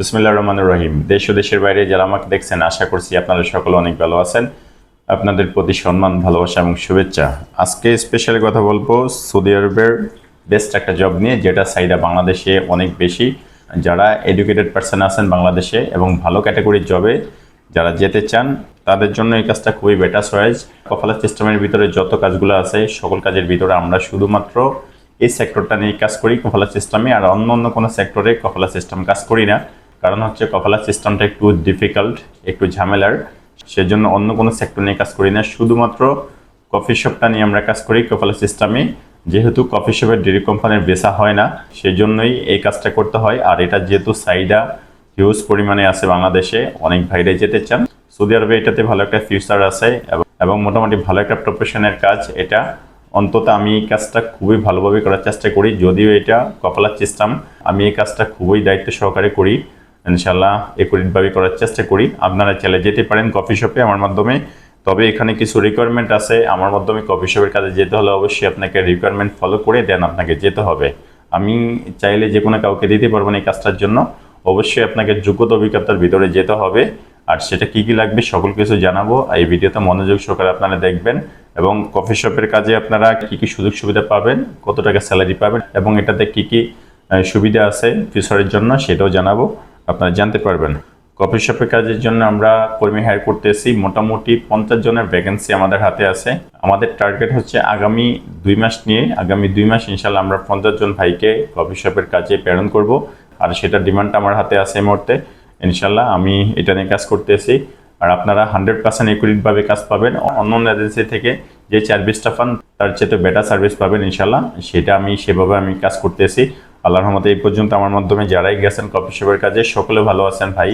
বিসমিল্লা রহমান রহিম। দেশ ও দেশের বাইরে যারা আমাকে দেখছেন, আশা করছি আপনারা সকলে অনেক ভালো আছেন। আপনাদের প্রতি সম্মান, ভালোবাসা এবং শুভেচ্ছা। আজকে স্পেশালি কথা বলব সৌদি আরবের বেস্ট একটা জব নিয়ে যেটা চাহিদা বাংলাদেশে অনেক বেশি। যারা এডুকেটেড পার্সন আছেন বাংলাদেশে এবং ভালো ক্যাটাগরির জবে যারা যেতে চান, তাদের জন্য এই কাজটা খুবই বেটার চয়েস কফালা সিস্টেমের ভিতরে যত কাজগুলো আছে, সকল কাজের ভিতরে আমরা শুধুমাত্র এই সেক্টরটা নিয়ে কাজ করি কফালা সিস্টেমে আর অন্য অন্য কোনো সেক্টরে কফালা সিস্টেম কাজ করি না। কারণ হচ্ছে কফালা সিস্টেমটা একটু ডিফিকাল্ট একটু ঝামেলার। সেজন্য অন্য কোনো সেক্টর নিয়ে কাজ করি না। শুধুমাত্র কফি শপটা নিয়ে আমরা কাজ করি কফালা সিস্টেমে। যেহেতু কফি শপের ডেরি কোম্পানির বেচা হয় না সেই জন্যই এই কাজটা করতে হয়। আর এটা যেহেতু সাইডা হিউজ পরিমাণে আছে বাংলাদেশে, অনেক ভাইরে যেতে চান। সৌদি আরবে এটাতে ভালো একটা ফিউচার আছে এবং মোটামুটি ভালো একটা প্রফেশনের কাজ। এটা অন্তত আমি এই কাজটা খুবই ভালোভাবে করার চেষ্টা করি। যদিও এটা কপালার সিস্টেম আমি এই কাজটা খুবই দায়িত্ব সহকারে করি। ইনশাল্লাহ একুরিটভাবে করার চেষ্টা করি। আপনারা চাইলে যেতে পারেন কফি শপে আমার মাধ্যমে। তবে এখানে কিছু রিকোয়ারমেন্ট আছে, আমার মাধ্যমে কফি শপের কাজে যেতে হলে অবশ্যই আপনাকে রিকোয়ারমেন্ট ফলো করে দেন, আপনাকে যেতে হবে। আমি চাইলে যে কোনো কাউকে দিতে পারব না এই কাজটার জন্য। অবশ্যই আপনাকে যোগ্যতা অভিজ্ঞতার ভিতরে যেতে হবে। আর সেটা কি কি লাগবে সকল কিছু জানাব। এই ভিডিওতে মনোযোগ সহকারে আপনারা দেখবেন। এবং কফি শপের কাজে আপনারা কি কি সুযোগ সুবিধা পাবেন, কত টাকা স্যালারি পাবেন এবং এটাতে কি কি সুবিধা আছে ফিউচারের জন্য সেটাও জানাব। আপনারা জানতে পারবেন। কফি শপের কাজের জন্য আমরা কর্মী হায়ার করতেছি। মোটামুটি পঞ্চাশ জনের ভ্যাকেন্সি আমাদের হাতে আছে। আমাদের টার্গেট হচ্ছে আগামী দুই মাস নিয়ে, আগামী দুই মাস ইনশাল্লাহ আমরা পঞ্চাশ জন ভাইকে কফি শপের কাজে প্রেরণ করব। আর সেটা ডিমান্ডটা আমার হাতে আছে এই মুহূর্তে। ইনশাল্লাহ আমি এটা নিয়ে কাজ করতেছি। আর আপনারা হান্ড্রেড পার্সেন্ট একুরিটভাবে কাজ পাবেন। অন্য অন্য এজেন্সি থেকে যে সার্ভিসটা পান, তার চেয়ে তো বেটার সার্ভিস পাবেন ইনশাল্লাহ। সেটা আমি সেভাবে আমি কাজ করতেছি। আল্লাহর রহমতে এই পর্যন্ত আমার মাধ্যমে যারাই গেছেন কফি শপের কাজে, সকলে ভালো আছেন ভাই।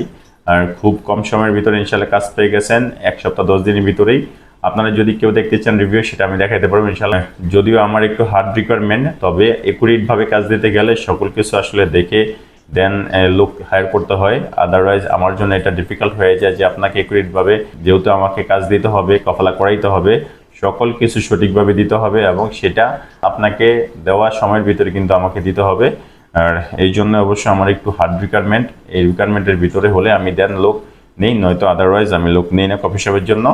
আর খুব কম সময়ের ভিতরে ইনশাল্লাহ কাজ পেয়ে গেছেন, এক সপ্তাহ, দশ দিনের ভিতরেই। আপনারা যদি কেউ দেখতে চান রিভিউ সেটা আমি দেখাতে পারব ইনশাল্লাহ যদিও আমার একটু হার্ড রিকোয়ারমেন্ট তবে একুরেটভাবে কাজ দিতে গেলে সকল কিছু আসলে দেখে দেন লোক হায়ার করতে হয়। আদারওয়াইজ আমার জন্য এটা ডিফিকাল্ট হয়ে যায় যে আপনাকে একুরেটভাবে যেহেতু আমাকে কাজ দিতে হবে, কফলা করাইতে হবে। সকল কিছু সঠিকভাবে দিতে হবে এবং সেটা আপনাকে দেওয়া সময়ের ভিতরে কিন্তু আমাকে দিতে হবে। আর এই জন্য অবশ্যই আমার একটু হার্ড রিকোয়ারমেন্ট এই রিকোয়ারমেন্টের ভিতরে হলে আমি দেন লোক নেই, নয়তো আদারওয়াইজ আমি লোক নেই না কফি শপের জন্য।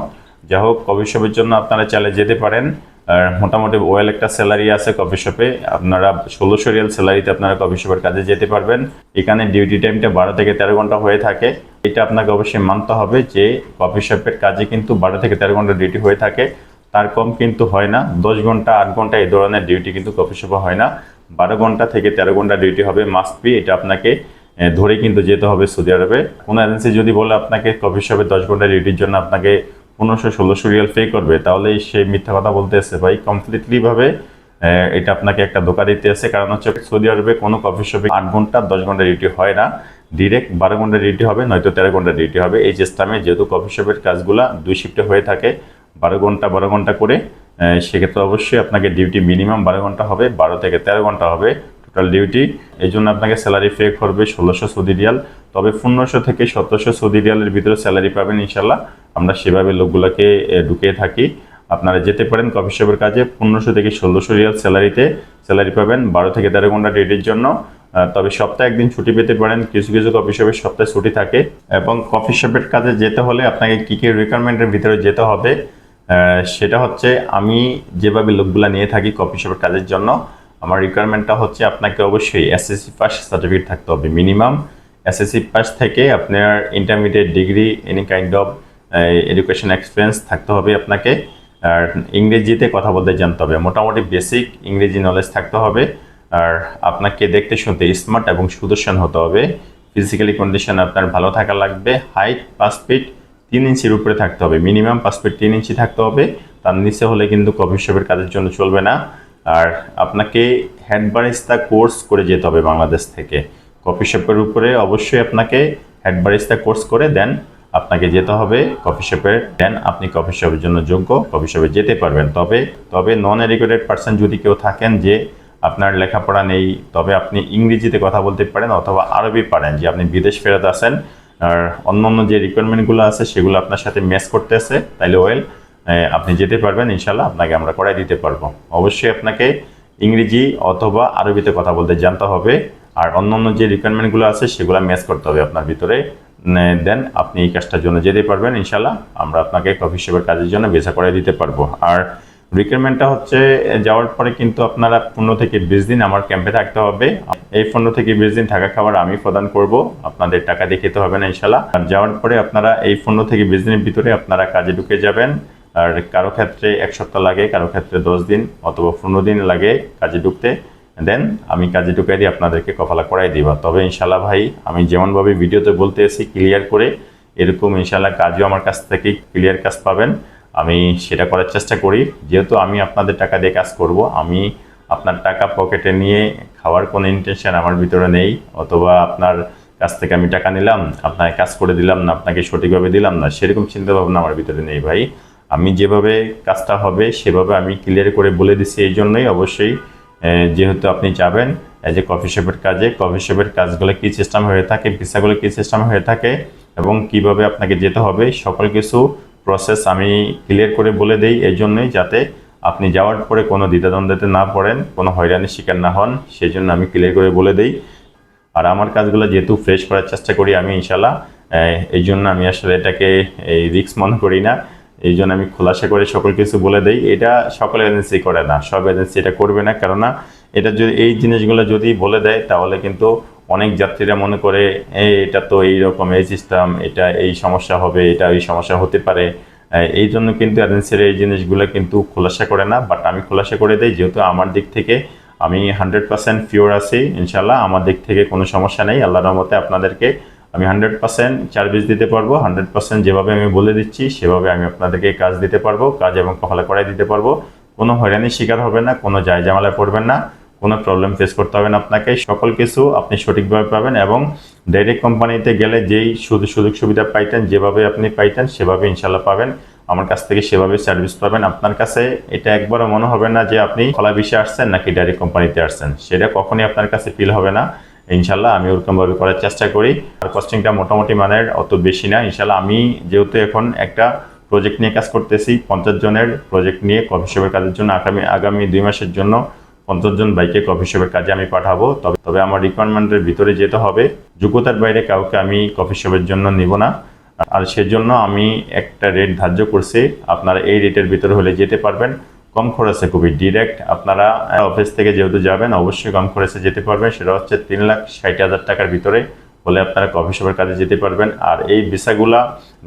যা হোক, কফি শপের জন্য আপনারা চাইলে যেতে পারেন। আর মোটামুটি ওয়েল একটা স্যালারি আছে কফি শপে। আপনারা ষোলোশো রিয়াল স্যালারিতে আপনারা কফি শপের কাজে যেতে পারবেন। এখানে ডিউটি টাইমটা বারো থেকে তেরো ঘণ্টা হয়ে থাকে। এটা আপনাকে অবশ্যই মানতে হবে যে কফি শপের কাজে কিন্তু বারো থেকে তেরো ঘণ্টা ডিউটি হয়ে থাকে। তার কম কিন্তু হয় না। দশ ঘণ্টা, আট ঘণ্টা এই ধরনের ডিউটি কিন্তু কফি শপে হয় না। বারো ঘণ্টা থেকে তেরো ঘণ্টা ডিউটি হবে মাস্ট বি এটা আপনাকে ধরে কিন্তু যেতে হবে সৌদি আরবে। কোনো এজেন্সি যদি বলে আপনাকে কফি শপে দশ ঘণ্টা ডিউটির জন্য আপনাকে পনেরোশো, ষোলোশো রিয়াল পে করবে, তাহলে সে মিথ্যা কথা বলতে এসে ভাই কমপ্লিটলিভাবে এটা আপনাকে একটা ধোকা দিতে আছে কারণ হচ্ছে সৌদি আরবে কোনো কফি শপে আট ঘণ্টা, দশ ঘণ্টা ডিউটি হয় না। ডিরেক্ট বারো ঘণ্টা ডিউটি হবে, নয়তো তেরো ঘণ্টা ডিউটি হবে। এই সিস্টেমে যেহেতু কফি শপের কাজগুলা দুই শিফটে হয়ে থাকে বারো ঘণ্টা বারো ঘণ্টা করে সেক্ষেত্রে অবশ্যই আপনাকে ডিউটি মিনিমাম বারো ঘণ্টা হবে, বারো থেকে তেরো ঘণ্টা হবে টোটাল ডিউটি এই জন্য আপনাকে স্যালারি পে করবে ষোলোশো সৌদি রিয়াল। তবে পনেরোশো থেকে সতেরোশো সৌদি রিয়ালের ভিতরে স্যালারি পাবেন ইনশাল্লাহ আমরা সেভাবে লোকগুলোকে ঢুকিয়ে থাকি। আপনারা যেতে পারেন কফি শপের কাজে, পনেরোশো থেকে ষোলোশো রিয়াল স্যালারিতে স্যালারি পাবেন, বারো থেকে তেরো ঘণ্টা ডিউটির জন্য। তবে সপ্তাহে একদিন ছুটি পেতে পারেন, কিছু কিছু কফি শপের সপ্তাহে ছুটি থাকে। এবং কফি শপের কাজে যেতে হলে আপনাকে কী কী রিকোয়ারমেন্টের ভিতরে যেতে হবে সেটা হচ্ছে আমি যেভাবে লোকগুলা নিয়ে থাকি কপি শপের কাজের জন্য, আমার রিকোয়ারমেন্টটা হচ্ছে আপনাকে অবশ্যই এসএসসি পাস সার্টিফিকেট থাকতে হবে মিনিমাম এসএসসি পাস থেকে আপনার intermediate degree any kind of education experience থাকতে হবে আপনাকে। আর ইংরেজিতে কথা বলতে জানতে হবে, মোটামুটি বেসিক ইংরেজি নলেজ থাকতে হবে। আর আপনাকে দেখতে শুনতে স্মার্ট এবং সুদর্শন হতে হবে। ফিজিক্যালি কন্ডিশন আপনার ভালো থাকা লাগবে হাইট পাঁচ ফিট তিন ইঞ্চির উপরে থাকতে হবে। মিনিমাম পাঁচ ফিট তিন ইঞ্চি থাকতে হবে। তার নিচে হলে কিন্তু কফি শপের কাজের জন্য চলবে না। আর আপনাকে হ্যান্ড বারিস্তা কোর্স করে যেতে হবে বাংলাদেশ থেকে। কফি শপের উপরে অবশ্যই আপনাকে হ্যান্ড বারিস্তা কোর্স করে দেন। আপনাকে যেতে হবে কফি শপে দেন আপনি কফি শপের জন্য যোগ্য, কফি শপে যেতে পারবেন। তবে তবে নন এডুকেটেড পার্সন যদি কেউ থাকেন যে আপনার লেখাপড়া নেই, তবে আপনি ইংরেজিতে কথা বলতে পারেন অথবা আরবি পারেন। যে আপনি বিদেশ ফেরত আসেন আর অন্য অন্য যে রিকোয়ারমেন্টগুলো আছে, সেগুলো আপনার সাথে ম্যাচ করতেছে, তাইলে ওয়েল আপনি যেতে পারবেন ইনশাল্লাহ আপনাকে আমরা করাই দিতে পারব। অবশ্যই আপনাকে ইংরেজি অথবা আরবিতে কথা বলতে জানতে হবে, আর অন্য অন্য যে রিকোয়ারমেন্টগুলো আছে, সেগুলো ম্যাচ করতে হবে আপনার ভিতরে। দেন আপনি এই কাজটার জন্য যেতে পারবেন ইনশাল্লাহ আমরা আপনাকে কফি শপের কাজের জন্য ভিসা করে দিতে পারব। আর রিকোয়ারমেন্টটা হচ্ছে যাওয়ার পরে কিন্তু আপনারা পনেরো থেকে বিশ দিন আমার ক্যাম্পে থাকতে হবে। এই পনেরো থেকে বিশ দিন থাকা খাবার আমি প্রদান করব। আপনাদের টাকা দিয়ে খেতে হবে না ইনশাল্লাহ আর যাওয়ার পরে আপনারা এই পনেরো থেকে বিশ দিনের ভিতরে আপনারা কাজে ঢুকে যাবেন। আর কারও ক্ষেত্রে এক সপ্তাহ লাগে, কারও ক্ষেত্রে দশ দিন অথবা পনেরো দিন লাগে কাজে ঢুকতে। দেন আমি কাজে ঢুকে দিয়ে আপনাদেরকে কফালা করাই দিব। তবে ইনশাল্লাহ ভাই, আমি যেমনভাবে ভিডিওতে বলতে এসেছি ক্লিয়ার করে এরকম ইনশাল্লাহ কাজও আমার কাছ থেকে ক্লিয়ার কাজ পাবেন। আমি সেটা করার চেষ্টা করি। যেহেতু আমি আপনাদের টাকা দিয়ে কাজ করব, আমি আপনার টাকা পকেটে নিয়ে খাওয়ার কোনো ইন্টেনশন আমার ভিতরে নেই, অথবা আপনার কাছ থেকে আমি টাকা নিলাম আপনাকে কাজ করে দিলাম না, আপনাকে সঠিকভাবে দিলাম না, সেরকম চিন্তা ভাবনা আমার ভিতরে নেই ভাই। আমি যেভাবে কাজটা হবে, সেভাবে আমি ক্লিয়ার করে বলে দিচ্ছি এই জন্যই অবশ্যই যেহেতু আপনি যাবেন এই যে কফি শপের কাজে কফি শপের কাজগুলো কী সিস্টেম হয়ে থাকে ভিসাগুলো কী সিস্টেম হয়ে থাকে, এবং কীভাবে আপনাকে যেতে হবে, সকল কিছু প্রসেস আমি ক্লিয়ার করে বলে দেই এই জন্যই যাতে আপনি যাওয়ার পরে কোনো দ্বিধাদ্বন্দ্বতে না পড়েন, কোনো হয়রানির শিকার না হন সেই জন্য আমি ক্লিয়ার করে বলে দিই। আর আমার কাজগুলো যেহেতু ফ্রেশ করার চেষ্টা করি আমি ইনশাল্লাহ এই জন্য আমি আসলে এটাকে এই রিস্ক মনে করি না। এই জন্য আমি খোলাসা করে সকল কিছু বলে দেই। এটা সকল এজেন্সি করে না, সব এজেন্সি এটা করবে না। কেননা এটা যদি এই জিনিসগুলো যদি বলে দেয়, তাহলে কিন্তু অনেক যাত্রীরা মনে করে "এই, এটা তো এই রকম এই সিস্টেম এটা এই সমস্যা হবে এটা এই সমস্যা হতে পারে। এই জন্য কিন্তু এজেন্সির এই জিনিসগুলো কিন্তু খোলাসা করে না বাট আমি খোলাসা করে দেই যেহেতু আমার দিক থেকে আমি হান্ড্রেড পার্সেন্ট পিওর আছি ইনশাল্লাহ আমার দিক থেকে কোনো সমস্যা নেই আল্লাহর রহমতে আপনাদেরকে আমি হান্ড্রেড পার্সেন্ট সার্ভিস দিতে পারব হান্ড্রেড পার্সেন্ট যেভাবে আমি বলে দিচ্ছি সেভাবে আমি আপনাদেরকে কাজ দিতে পারব কাজ এবং কফলা করাই দিতে পারব। কোনো হয়রানির শিকার হবে না কোনো যায় জামালায় পড়বেন না। কোনো প্রবলেম ফেস করতে হবে না আপনাকে। সকল কিছু আপনি সঠিকভাবে পাবেন এবং ডাইরেক্ট কোম্পানিতে গেলে যেই সুযোগ সুবিধা পাইতেন, যেভাবে আপনি পাইতেন, সেভাবে ইনশাল্লাহ পাবেন। আমার কাছ থেকে সেভাবে সার্ভিস পাবেন। আপনার কাছে এটা একবারও মনে হবে না যে আপনি খোলা বিষয়ে আসছেন নাকি ডাইরেক্ট কোম্পানিতে আসছেন। সেটা কখনই আপনার কাছে ফিল হবে না। ইনশাল্লাহ আমি ওরকমভাবে করার চেষ্টা করি। আর কস্টিংটা মোটামুটি মানের অত বেশি না। ইনশাল্লাহ আমি যেহেতু এখন একটা প্রজেক্ট নিয়ে কাজ করতেছি, পঞ্চাশ জনের প্রজেক্ট নিয়ে কফি শপের কাজের জন্য আগামী আগামী দুই মাসের জন্য পঞ্চাশ জন বাইকে কফি শপের কাজে আমি পাঠাবো, তবে তবে আমার রিকোয়ারমেন্টের ভিতরে যেতে হবে। যোগ্যতার বাইরে কাউকে আমি কফি শপের জন্য নিব না। আর সেজন্য আমি একটা রেট ধার্য করছি, আপনারা এই রেটের ভিতরে হলে যেতে পারবেন। কম খরচে খুবই ডিরেক্ট আপনারা অফিস থেকে যেহেতু যাবেন, অবশ্যই কম খরচে যেতে পারবেন। সেটা হচ্ছে তিন লাখ ষাট হাজার টাকার ভিতরে হলে আপনারা কফি শপের কাজে যেতে পারবেন। আর এই ভিসাগুলা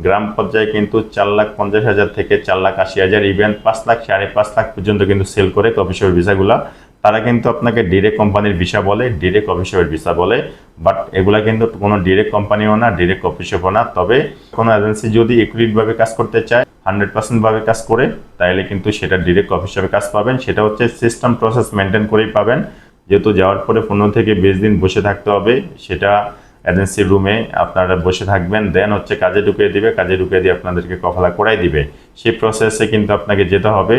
গ্রাম পর্যায়ে কিন্তু চার লাখ পঞ্চাশ হাজার থেকে চার লাখ আশি হাজার ইভেন পাঁচ লাখ সাড়ে পাঁচ লাখ পর্যন্ত কিন্তু সেল করে কফি শপের ভিসাগুলা। তারা কিন্তু আপনাকে ডিরেক্ট কোম্পানির ভিসা বলে ডিরেক্ট শপের ভিসা বলে বাট এগুলা কিন্তু কোনো ডিরেক্ট কোম্পানিও না ডিরেক্ট শপও না। তবে কোনো এজেন্সি যদি একুরেটভাবে কাজ করতে চায় হান্ড্রেড পার্সেন্টভাবে কাজ করে তাহলে কিন্তু সেটা ডিরেক্ট শপে কাজ পাবেন। সেটা হচ্ছে সিস্টেম প্রসেস মেনটেন করেই পাবেন। যেহেতু যাওয়ার পরে পনেরো থেকে বিশ দিন বসে থাকতে হবে, সেটা এজেন্সির রুমে আপনারা বসে থাকবেন। দেন হচ্ছে কাজে ঢুকিয়ে দিবে, কাজে ঢুকিয়ে দিয়ে আপনাদেরকে কফলা করাই দিবে। সেই প্রসেসে কিন্তু আপনাকে যেতে হবে।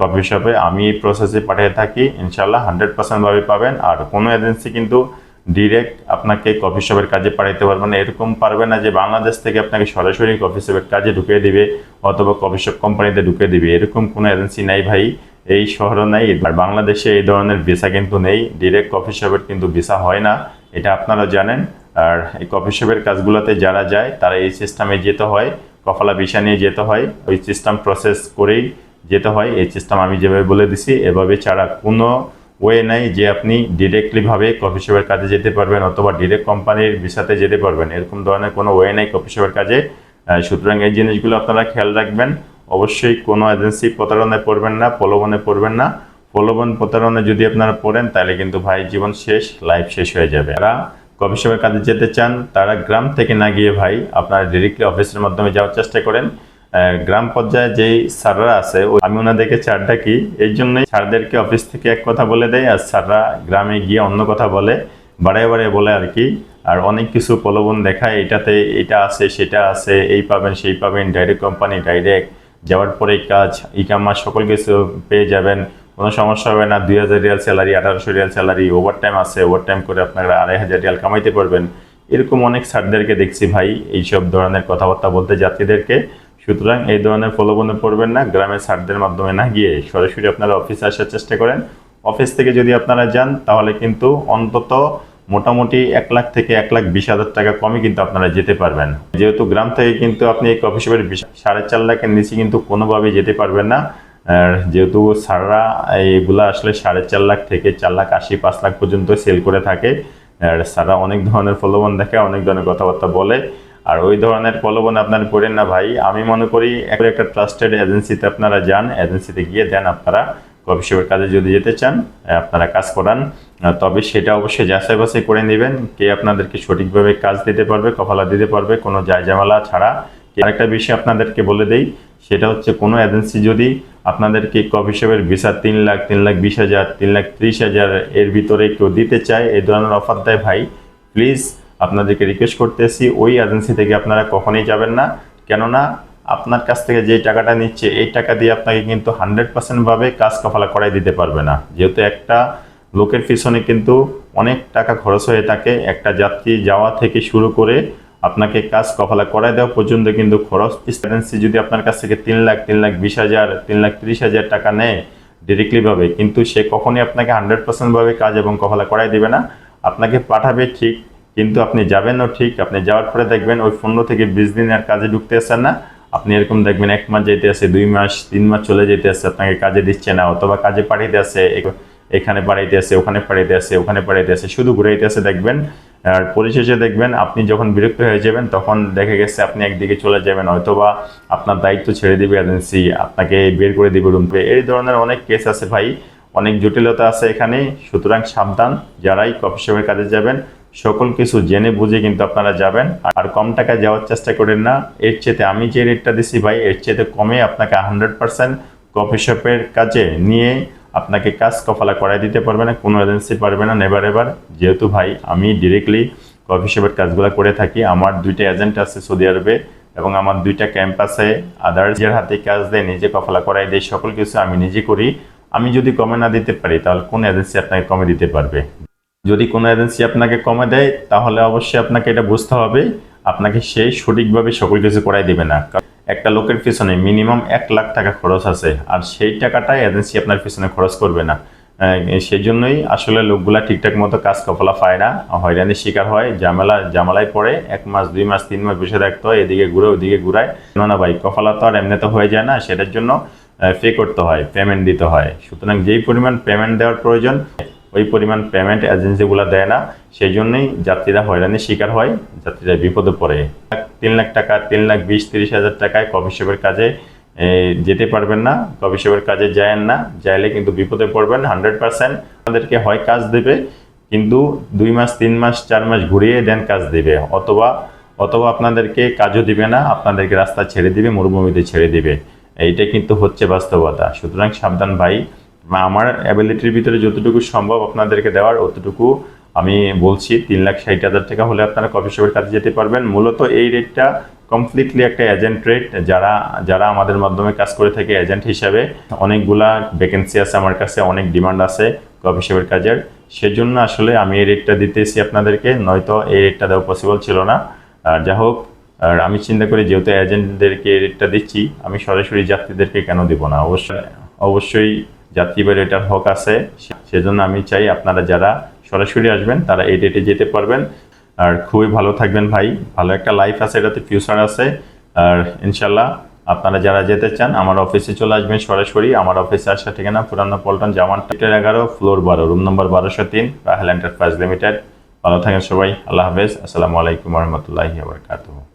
কফি শপে আমি এই প্রসেসে পাঠিয়ে থাকি ইনশাল্লাহ হান্ড্রেড পার্সেন্টভাবে পাবেন। আর কোনো এজেন্সি কিন্তু ডিরেক্ট আপনাকে কফি শপের কাজে পাঠাইতে পারবে না। এরকম পারবে না যে বাংলাদেশ থেকে আপনাকে সরাসরি কফি শপের কাজে ঢুকিয়ে দিবে অথবা কফি শপ কোম্পানিতে ঢুকিয়ে দিবে। এরকম কোনো এজেন্সি নাই ভাই, এই শহরও নাই। আর বাংলাদেশে এই ধরনের ভিসা কিন্তু নেই। ডিরেক্ট কফি শপের কিন্তু ভিসা হয় না, এটা আপনারা জানেন। আর এই কফি শপের কাজগুলোতে যারা যায়, তারা এই সিস্টেমে যেতে হয়, কফলা ভিসা নিয়ে যেতে হয়। ওই সিস্টেম প্রসেস করেই যেতে হয়, এই সিস্টেম আমি যেভাবে বলে দিছি, এভাবে ছাড়া কোনো ওয়ে নাই যে আপনি ডিরেক্টলিভাবে কফি শপের কাজে যেতে পারবেন অথবা ডিরেক্ট কোম্পানির ভিসাতে যেতে পারবেন। এরকম ধরনের কোনো ওয়ে নাই কফি শপের কাজে। সুতরাং এই জিনিসগুলো আপনারা খেয়াল রাখবেন। অবশ্যই কোনো এজেন্সি প্রতারণায় পড়বেন না, প্রলোভনে পড়বেন না। প্রলোভন প্রতারণায় যদি আপনারা পড়েন, তাহলে কিন্তু ভাই জীবন শেষ লাইফ শেষ হয়ে যাবে। তারা কফি শপের কাজে যেতে চান, তারা গ্রাম থেকে না গিয়ে ভাই আপনারা ডিরেক্টলি অফিসের মাধ্যমে যাওয়ার চেষ্টা করেন। গ্রাম পর্যায়ে যেই স্যাররা আছে আমি ওনাদেরকে চার ডাকি এই জন্যই স্যারদেরকে অফিস থেকে এক কথা বলে দেয় আর স্যাররা গ্রামে গিয়ে অন্য কথা বলে, বাড়ায় বাড়ায় বলে আর কি। আর অনেক কিছু প্রলোভন দেখায়, এটাতে এটা আছে, সেটা আছে, এই পাবেন, সেই পাবেন ডাইরেক্ট কোম্পানি ডাইরেক্ট যাওয়ার পরে কাজ ই ইকামা সকল কিছু পেয়ে যাবেন, কোনো সমস্যা হবে না, দুই হাজার রিয়াল স্যালারি আঠারোশো রিয়াল স্যালারি ওভার টাইম আছে ওভার টাইম করে আপনারা আড়াই হাজার রিয়াল কামাইতে পারবেন। এরকম অনেক স্যারদেরকে দেখছি ভাই, এইসব ধরনের কথাবার্তা বলতে যাত্রীদেরকে। সুতরাং এই ধরনের প্রলোভনে পড়বেন না, গ্রামের স্যারদের মাধ্যমে না গিয়ে সরাসরি আপনারা অফিসে আসার চেষ্টা করেন। অফিস থেকে যদি আপনারা যান, তাহলে কিন্তু অন্তত মোটামুটি এক লাখ থেকে এক লাখ বিশ হাজার টাকা কমে কিন্তু আপনারা যেতে পারবেন। যেহেতু গ্রাম থেকে কিন্তু আপনি এই কফি শপের সাড়ে চার লাখের নিচে কিন্তু কোনোভাবেই যেতে পারবেন না। যেহেতু সাররা এইগুলা আসলে সাড়ে চার লাখ থেকে চার লাখ আশি, পাঁচ লাখ পর্যন্ত সেল করে থাকে। আর সারা অনেক ধরনের প্রলোভন দেখে, অনেক ধরনের কথাবার্তা বলে। আর ওই ধরনের প্রলোভন আপনারা করেন না ভাই। আমি মনে করি একটা একটা ট্রাস্টেড এজেন্সিতে আপনারা যান এজেন্সিতে গিয়ে দেন আপনারা শপের কাজে যদি যেতে চান আপনারা কাজ করান। তবে সেটা অবশ্যই যাচাই বাছাই করে নেবেন, কে আপনাদেরকে সঠিকভাবে কাজ দিতে পারবে কফালা দিতে পারবে, কোনো জায়জামালা ছাড়া। আরেকটা বিষয় আপনাদেরকে বলে দেই, সেটা হচ্ছে কোনো এজেন্সি যদি আপনাদেরকে কফি শপের ভিসা তিন লাখ তিন লাখ বিশ হাজার, তিন লাখ ত্রিশ হাজার এর ভিতরে কেউ দিতে চায়, এই ধরনের অফার দেয় ভাই প্লিজ আপনাদেরকে রিকোয়েস্ট করতেছি, ওই এজেন্সি থেকে আপনারা কখনোই যাবেন না। কেননা, আপনার কাছ থেকে যে টাকাটা নিচ্ছে, এই টাকা দিয়ে আপনাকে কিন্তু হান্ড্রেড পার্সেন্টভাবে কাজ কফালা করাই দিতে পারবে না। যেহেতু একটা লোকের পিছনে কিন্তু অনেক টাকা খরচ হয়ে থাকে, একটা যাত্রী যাওয়া থেকে শুরু করে আপনাকে কাজ কফালা করাই দেওয়া পর্যন্ত কিন্তু খরচ। এজেন্সি যদি আপনার কাছ থেকে তিন লাখ তিন লাখ বিশ হাজার, তিন লাখ তিরিশ হাজার টাকা নেয় ডিরেক্টলিভাবে কিন্তু সে কখনই আপনাকে হান্ড্রেড পার্সেন্টভাবে কাজ এবং কফালা করাই দেবে না। আপনাকে পাঠাবে ঠিক কিন্তু আপনি যাবেনও ঠিক, আপনি যাওয়ার পরে দেখবেন ওই পনেরো থেকে বিশ দিনের কাজে ঢুকতে আসেন না। আপনি এরকম দেখবেন এক মাস যেতে আসে দুই মাস, তিন মাস চলে যেতে আসে আপনাকে কাজে দিচ্ছে না, অথবা কাজে পাঠাইতে আসে এখানে পাড়াইতে আসে ওখানে পাড়াইতে আসে ওখানে পাড়াইতে আসে শুধু ঘুরাইতে আসে দেখবেন। আর পরিশেষে দেখবেন আপনি যখন বিরক্ত হয়ে যাবেন, তখন দেখে গেছে আপনি একদিকে চলে যাবেন, হয়তোবা আপনার দায়িত্ব ছেড়ে দিবে এজেন্সি, আপনাকে বের করে দিবে রুম থেকে। এই ধরনের অনেক কেস আছে ভাই, অনেক জটিলতা আছে এখানে। সুতরাং সাবধান, যারাই কফি শপের কাজে যাবেন সকল কিছু জেনে বুঝে কিন্তু আপনারা যাবেন। আর কম টাকায় যাওয়ার চেষ্টা করেন না। এর চেতে আমি যে রেটটা দিছি ভাই, এর চেতে কমে আপনাকে হান্ড্রেড পার্সেন্ট কফি শপের কাজে নিয়ে আপনাকে কাজ কফালা করাই দিতে পারবে না, কোনো এজেন্সি পারবে না নেবার এবার যেহেতু ভাই, আমি ডিরেক্টলি কফি শপের কাজগুলো করে থাকি। আমার দুইটা এজেন্ট আছে সৌদি আরবে এবং আমার দুইটা ক্যাম্প আছে। আদার্স হাতে কাজ দেয়, নিজে কফালা করাই দেয়, সকল কিছু আমি নিজে করি। আমি যদি কমে না দিতে পারি, তাহলে কোন এজেন্সি আপনাকে কমে দিতে পারবে? যদি কোনো এজেন্সি আপনাকে কমে দেয়, তাহলে অবশ্যই আপনাকে এটা বুঝতে হবে। আপনাকে সেই সঠিকভাবে সকল কিছু করাই দেবে না। একটা লোকের পিছনে মিনিমাম এক লাখ টাকা খরচ আছে, আর সেই টাকাটাই এজেন্সি আপনার পিছনে খরচ করবে না। সেই জন্যই আসলে লোকগুলা ঠিকঠাক মতো কাজ কফলা পায় না। হয়রানির শিকার হয়, ঝামেলা জামালায় পড়ে, এক মাস, দুই মাস, তিন মাস বসে থাকতে হয়, এদিকে ঘুরে ওদিকে ঘুরায়। না ভাই, কপালা তো আর এমনিতে হয়ে যায় না, সেটার জন্য পে করতে হয় পেমেন্ট দিতে হয়। সুতরাং যেই পরিমাণ পেমেন্ট দেওয়ার প্রয়োজন ওই পরিমাণ পেমেন্ট এজেন্সিগুলো দেয় না। সেই জন্যই যাত্রীরা হয়রানির শিকার হয়, যাত্রীরা বিপদে পড়ে। তিন লাখ টাকা, তিন লাখ বিশ, তিরিশ হাজার টাকায় কফি শপের কাজে যেতে পারবেন না কফি শপের কাজে যায়েন না, যাইলে কিন্তু বিপদে পড়বেন হান্ড্রেড পার্সেন্ট আমাদেরকে হয় কাজ দেবে, কিন্তু দুই মাস, তিন মাস, চার মাস ঘুরিয়ে দেন কাজ দেবে। অথবা অথবা আপনাদেরকে কাজও দিবে না, আপনাদেরকে রাস্তা ছেড়ে দিবে, মরুভূমিতে ছেড়ে দিবে। এইটা কিন্তু হচ্ছে বাস্তবতা। সুতরাং সাবধান ভাই আমার অ্যাবিলিটির ভিতরে যতটুকু সম্ভব আপনাদেরকে দেওয়ার, অতটুকু আমি বলছি। তিন লাখ ষাট হাজার টাকা হলে আপনারা কফি শপের কাছে যেতে পারবেন। মূলত এই রেটটা কমপ্লিটলি একটা এজেন্ট রেট যারা যারা আমাদের মাধ্যমে কাজ করে থাকে এজেন্ট হিসাবে, অনেকগুলা ভ্যাকেন্সি আছে আমার কাছে, অনেক ডিমান্ড আছে কফি শপের কাজের। সেজন্য আসলে আমি এই রেটটা দিতেছি আপনাদেরকে, নয়তো এই রেটটা দেওয়া পসিবল ছিল না। আর যা হোক, আর আমি চিন্তা করি যেহেতু এজেন্টদেরকে রেটটা দিচ্ছি, আমি সরাসরি যাত্রীদেরকে কেন দিব না? অবশ্যই অবশ্যই যাত্রী বা রেটার হক আছে সেজন্য আমি চাই আপনারা যারা সরাসরি আসবেন, তারা এই রেটে যেতে পারবেন। আর খুবই ভালো থাকবেন ভাই। ভালো একটা লাইফ আছে, এটাতে ফিউচার আছে। আর ইনশাল্লাহ আপনারা যারা যেতে চান, আমার অফিসে চলে আসবেন সরাসরি। আমার অফিসে আসা ঠিকানা পুরানো পল্টন জামান টিটার এগারো, ফ্লোর বারো রুম নম্বর বারোশো তিন, রাহেল এন্টারপ্রাইজ লিমিটেড ভালো থাকেন সবাই। আল্লাহ হাফেজ। আসসালামু আলাইকুম রহমতুল্লাহি আবরকাতুহ